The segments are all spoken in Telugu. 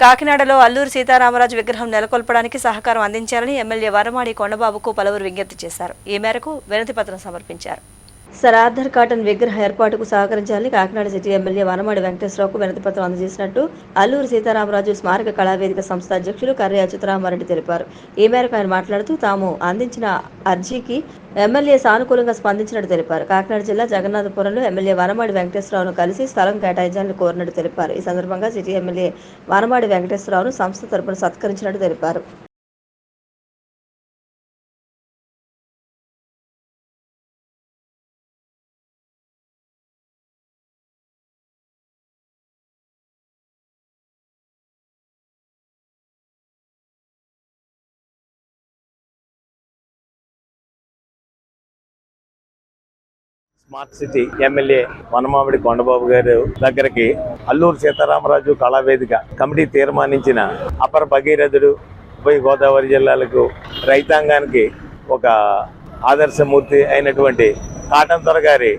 కాకినాడలో అల్లూరి సీతారామరాజు విగ్రహం నెలకొల్పడానికి సహకారం అందించాలని ఎమ్మెల్యే వరమాడి కొండబాబుకు పలువురు విజ్ఞప్తి చేశారు. ఈ మేరకు వినతి పత్రం సమర్పించారు. సర్ ఆర్థర్ కాటన్ విగ్రహ ఏర్పాటుకు సహకరించాలని కాకినాడ సిటీ ఎమ్మెల్యే వనమాడి వెంకటేశ్వరరావుకు వినతిపత్రం అందజేసినట్టు అల్లూరు సీతారామరాజు స్మారక కళావేదిక సంస్థ అధ్యక్షులు కర్రి అచ్యుతరామారెడ్డి తెలిపారు. ఈ మేరకు ఆయన మాట్లాడుతూ తాము అందించిన అర్జీకి ఎమ్మెల్యే సానుకూలంగా స్పందించినట్టు తెలిపారు. కాకినాడ జిల్లా జగన్నాథపురంలో ఎమ్మెల్యే వనమాడి వెంకటేశ్వరరావును కలిసి స్థలం కేటాయించాలని కోరినట్టు తెలిపారు. ఈ సందర్భంగా సిటీ ఎమ్మెల్యే వనమాడి వెంకటేశ్వరరావును సంస్థ తరపున సత్కరించినట్టు తెలిపారు. Smart city MLA Vanamamidi Kondababu గారు దగ్గరికి అల్లూరు సీతారామరాజు కళావేదిక కమిటీ తీర్మానించిన అపర భగీరథుడు ఉభయ గోదావరి జిల్లాలకు రైతాంగానికి ఒక ఆదర్శమూర్తి అయినటువంటి కాటన్ దొర గారి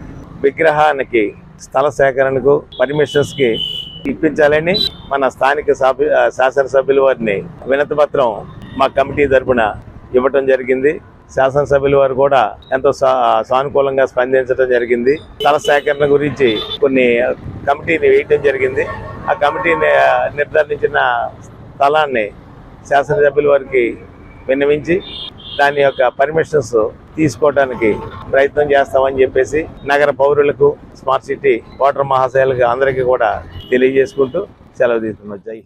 విగ్రహానికి స్థల సేకరణకు పర్మిషన్స్కి ఇప్పించాలని మన స్థానిక శాసనసభ్యుల వారిని వినతిపత్రం మా కమిటీ తరపున ఇవ్వటం జరిగింది. శాసనసభ్యుల వారు కూడా ఎంతో సా- సానుకూలంగా స్పందించడం జరిగింది. స్థల సేకరణ గురించి కొన్ని కమిటీని వేయటం జరిగింది. ఆ కమిటీని నిర్ధారించిన స్థలాన్ని శాసనసభ్యుల వారికి విన్నవించి దాని యొక్క పర్మిషన్స్ తీసుకోవడానికి ప్రయత్నం చేస్తామని చెప్పేసి నగర పౌరులకు స్మార్ట్ సిటీ ఓటర్ మహాశయాలకు అందరికీ కూడా తెలియజేసుకుంటూ సెలవు తీసుకున్నాం జై హింద్.